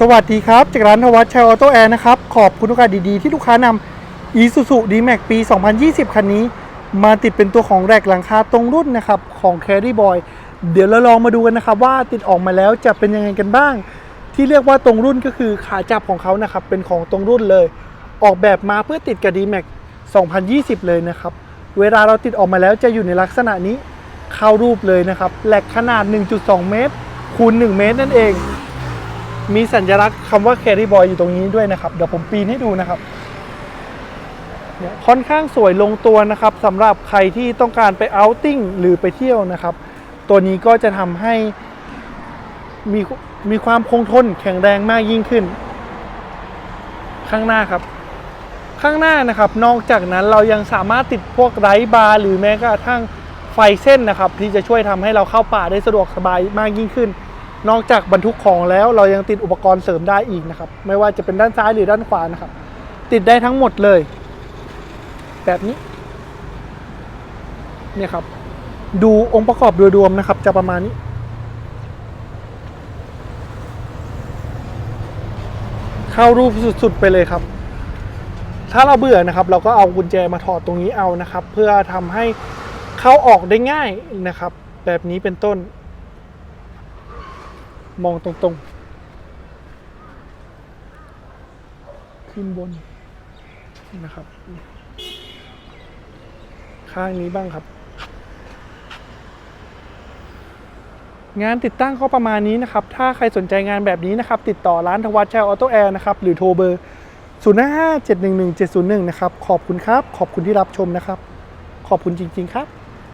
สวัสดีครับ จากร้านทวัชชัยออโต้แอร์นะครับ ขอบคุณโอกาสดีๆ ที่ลูกค้านำ Isuzu D-Max ปี 2020 คันนี้ มาติดเป็นตัวของแรกหลังคาตรงรุ่นนะครับ ของ Carry Boy เดี๋ยวเราลองมาดูกันนะครับ ว่าติดออกมาแล้วจะเป็นยังไงกันบ้าง ที่เรียกว่าตรงรุ่นก็คือขาจับของเขานะครับ เป็นของตรงรุ่นเลย ออกแบบมาเพื่อติดกับ D-Max 2020 เลยนะครับ เวลาเราติดออกมาแล้วจะอยู่ในลักษณะนี้เข้ารูปเลยนะครับแหลกขนาด 1.2 เมตรคูณ 1 เมตรนั่นเอง มีสัญลักษณ์คำว่า Carry Boy อยู่ตรงนี้ด้วยนะครับ เดี๋ยวผมปีนให้ดูนะครับเนี่ยค่อนข้างสวยลงตัวนะครับสำหรับใครที่ต้องการไปเอาท์ติ้งหรือไปเที่ยวนะครับ ตัวนี้ก็จะทำให้มีมีความคงทนแข็งแรงมากยิ่งขึ้น ข้างหน้าครับ ข้างหน้านะครับ นอกจากนั้นเรายังสามารถติดพวกไร้บาร์หรือแม้กระทั่งไฟเส้นนะครับ ที่จะช่วยทำให้เราเข้าป่าได้สะดวกสบายมากยิ่งขึ้น นอกจากบรรทุกของแล้วเรายังติดอุปกรณ์เสริมได้อีกนะครับ ไม่ว่าจะเป็นด้านซ้ายหรือด้านขวานะครับ ติดได้ทั้งหมดเลย แบบนี้เนี่ยครับ ดูองค์ประกอบโดยรวมนะครับ จะประมาณนี้ เข้ารูปสุดๆไปเลยครับ ถ้าเราเบื่อนะครับ เราก็เอากุญแจมาถอดตรงนี้เอานะครับ เพื่อทำให้เข้าออกได้ง่ายนะครับ แบบนี้เป็นต้น มองตรงๆ ขึ้นบนนะครับ ข้างนี้บ้างครับ งานติดตั้งก็ประมาณนี้นะครับ ถ้าใครสนใจงานแบบนี้นะครับ ติดต่อร้านทวัชชัยออโตแอร์นะครับ หรือโทรเบอร์ 0 5 7 1 1 7 0 1 นะครับ ขอบคุณครับ ขอบคุณที่รับชมนะครับ ขอบคุณจริง ๆ ครับ